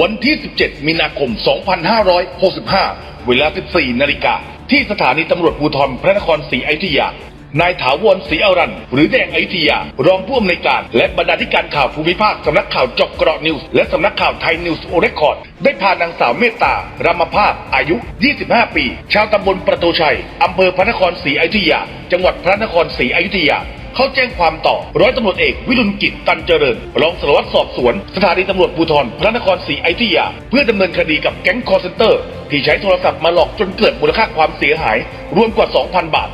วันที่ 17 มีนาคม 2565 เวลา 14 นาฬิกา ที่สถานีตำรวจภูธรพระนครศรีอยุธยา นายถาวรศรีอรันหรือแดงอยุธยา รองผู้อำนวยการ และบรรณาธิการข่าวภูมิภาค สำนักข่าวจอกเกราะนิวส์ และสำนักข่าวไทยนิวส์โอเรคคอร์ด ได้พานางสาวเมตตา รามภาพ อายุ 25 ปี ชาวตำบลประตูชัย อำเภอพระนครศรีอยุธยา จังหวัดพระนครศรีอยุธยา เขาแจ้งความต่อร้อยตำรวจเอกวิรุณกิจตันเจริญรองสารวัตรสอบสวน สถานีตำรวจภูธรพระนครศรีอยุธยา เพื่อดำเนินคดีกับแก๊งคอร์เซนเตอร์ ที่ใช้โทรศัพท์มาหลอกจนเกิดมูลค่าความเสียหาย รวมกว่า 2,000 บาท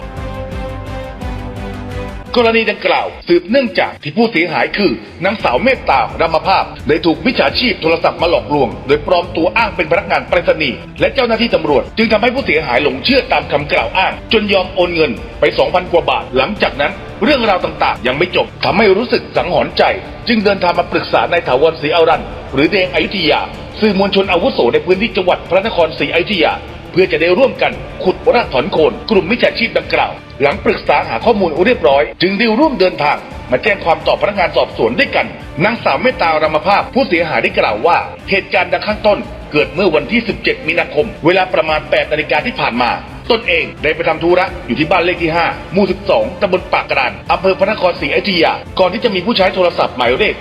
กรณีดังกล่าว สืบเนื่องจากที่ผู้เสียหายคือนางสาวเมตตารามภาพได้ถูกมิจฉาชีพโทรศัพท์มาหลอกลวง โดยปลอมตัวอ้างเป็นพนักงานไปรษณีย์และเจ้าหน้าที่ตำรวจ จึงทำให้ผู้เสียหายหลงเชื่อตามคำกล่าวอ้าง จนยอมโอนเงินไป 2,000 กว่าบาท หลังจากนั้น เรื่องราวต่างๆ ยังไม่จบทำให้รู้สึกสังหรณ์ใจ จึงเดินทางมาปรึกษานายถาวรศรีอารันหรือแดงอยุธยา สื่อมวลชนอาวุโสในพื้นที่จังหวัดพระนครศรีอยุธยา เพื่อจะได้ร่วมกันขุดรากถอนโคนกลุ่มมิจฉาชีพดังกล่าว หลังปรึกษาหาข้อมูลเรียบร้อย จึงได้ร่วมเดินทางมาแจ้งความต่อพนักงานสอบสวนด้วยกัน นางสาวเมตตารามภาพผู้เสียหายได้กล่าวว่า เหตุการณ์ดังข้างต้น เกิดเมื่อวันที่ 17 มีนาคม เวลาประมาณ 8 นาฬิกาที่ผ่านมา ตนเองได้ไปทำธุระอยู่ที่บ้านเลขที่ 5 หมู่ 12ตำบลปากกระดานอำเภอพระนครศรีอยุธยา ก่อนที่จะมีผู้ใช้โทรศัพท์หมายเลข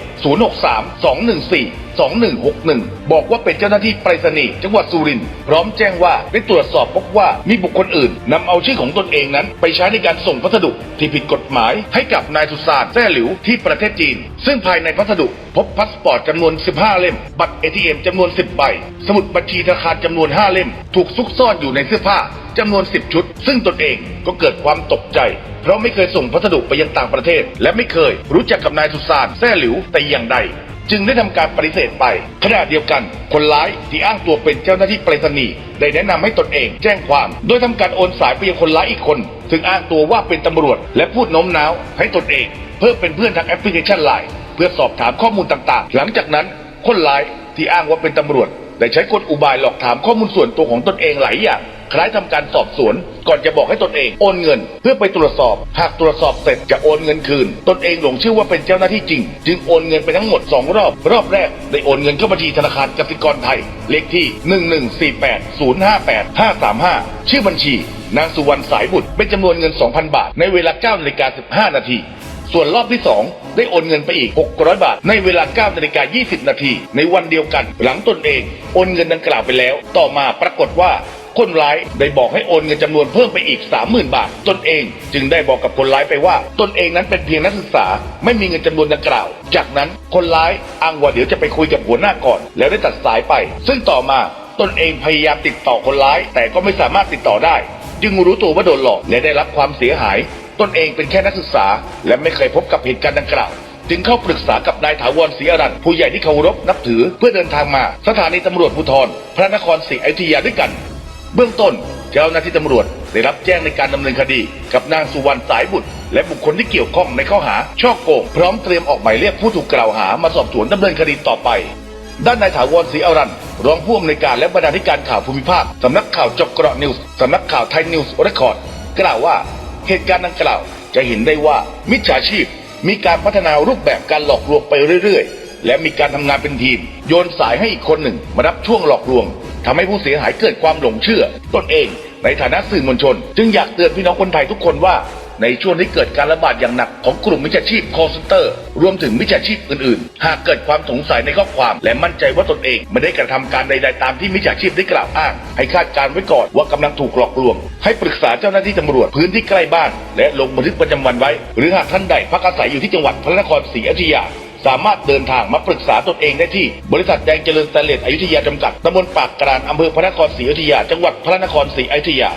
063 214 2161 บอกว่าเป็นเจ้าหน้าที่ไปรษณีย์จังหวัดสุรินทร์พร้อมแจ้งว่าได้ตรวจสอบพบว่ามีบุคคลอื่นนำเอาชื่อของตนเองนั้น ไปใช้ในการส่งพัสดุที่ผิดกฎหมายให้กับนายสุสานแซ่หลิวที่ประเทศจีน ซึ่งภายในพัสดุพบพาสปอร์ตจำนวน 15 เล่ม บัตร ATM จำนวน 10 ใบ สมุดบัญชีธนาคารจำนวน 5 เล่ม ถูกซุกซ่อนอยู่ในเสื้อผ้าจำนวน 10 ชุด ซึ่งตนเองก็เกิดความตกใจ เพราะไม่เคยส่งพัสดุไปยังต่างประเทศ และไม่เคยรู้จักกับนายสุสานแซ่หลิวแต่อย่างใด จึงได้ทำการปฏิเสธไป ขณะเดียวกัน คนร้ายที่อ้างตัวเป็นเจ้าหน้าที่ไปรษณีย์ได้แนะนำให้ตนเองแจ้งความ โดยทำการโอนสายไปยังคนร้ายอีกคน ซึ่งอ้างตัวว่าเป็นตำรวจ และพูดโน้มน้าวให้ตนเอง เพิ่มเป็นเพื่อนทางแอปพลิเคชันไลน์เพื่อสอบถามข้อมูลต่างๆ หลังจากนั้น คนร้ายที่อ้างว่าเป็นตำรวจได้ใช้กลอุบายหลอกถามข้อมูลส่วนตัวของตนเองหลายอย่าง คล้ายทำการสอบสวน ก่อนจะบอกให้ตนเองโอนเงิน เพื่อไปตรวจสอบ หากตรวจสอบเสร็จจะโอนเงินคืน ตนเองหลงเชื่อว่าเป็นเจ้าหน้าที่จริง จึงโอนเงินไปทั้งหมด 2 รอบ รอบแรกได้โอนเงินเข้าบัญชีธนาคารกสิกรไทย เลขที่ 1148058ชื่อบัญชี นางสุวรรณสายบุตรเป็นจำนวนเงิน 2,000 บาท ในเวลา9นาฬิกา15 นาทีส่วนรอบที่ 2 ได้โอนเงินไปอีก 600 บาท ในเวลา9นาฬิกา20 นาที ในวันเดียวกัน หลังตนเอง โอนเงินดังกล่าวไปแล้ว ต่อมาปรากฏว่า คนร้ายได้บอกให้โอนเงินจำนวนเพิ่มไปอีก 30,000 บาท ตนเองจึงได้บอกกับคนร้ายไปว่า ตนเองนั้นเป็นเพียงนักศึกษา ไม่มีเงินจำนวนดังกล่าว จากนั้นคนร้ายอ้างว่าเดี๋ยวจะไปคุยกับหัวหน้าก่อน แล้วได้ตัดสายไป ซึ่งต่อมาตนเองพยายามติดต่อคนร้าย แต่ก็ไม่สามารถติดต่อได้ จึงรู้ตัวว่าโดนหลอกและได้รับความเสียหาย ตนเองเป็นแค่นักศึกษา และไม่เคยพบกับเหตุการณ์ดังกล่าวจึงเข้าปรึกษากับนายถาวรศรีอรันผู้ใหญ่ที่เคารพนับถือเพื่อเดินทางมา สถานีตำรวจภูธรพระนครศรีอยุธยาด้วยกัน เบื้องต้นเจ้าหน้าที่ตำรวจได้รับแจ้งในการดำเนินคดี กับนางสุวรรณสายบุตร และบุคคลที่เกี่ยวข้องในข้อหาช่อโกง พร้อมเตรียมออกหมายเรียกผู้ถูกกล่าวหามาสอบสวนดำเนินคดีต่อไป ด้านนายถาวรศรีอรันรองผู้อำนวยการและบรรณาธิการข่าวภูมิภาคสำนักข่าวจกเกราะนิวส์สำนักข่าวไทยนิวส์เรคคอร์ดกล่าวว่าเหตุการณ์ดังกล่าวจะเห็นได้ว่ามิจฉาชีพ มีการพัฒนารูปแบบการหลอกลวงไปเรื่อย ๆ และมีการทำงานเป็นทีม โยนสายให้อีกคนหนึ่งมารับช่วงหลอกลวง ทำให้ผู้เสียหายเกิดความหลงเชื่อ ตนเองในฐานะสื่อมวลชน จึงอยากเตือนพี่น้องคนไทยทุกคนว่า ในช่วงที่เกิดการระบาดอย่างหนักของกลุ่มมิจฉาชีพ call center รวมถึงมิจฉาชีพอื่นๆ หากเกิดความสงสัยในข้อความ และมั่นใจว่าตนเองไม่ได้กระทำการใดๆตามที่มิจฉาชีพได้กล่าวอ้าง ให้คาดการณ์ไว้ก่อนว่ากำลังถูกหลอกลวง ให้ปรึกษาเจ้าหน้าที่ตำรวจพื้นที่ใกล้บ้าน และลงบันทึกประจำวันไว้ หรือหากท่านใดพักอาศัยอยู่ที่จังหวัดพระนครศรีอยุธยา สามารถเดินทางมาปรึกษาตนเองได้ที่ บริษัทแดงเจริญสเตเลสอยุธยาจำกัดตำบลปากกรานอำเภอพระนครศรีอยุธยา จังหวัดพระนครศรีอยุธยา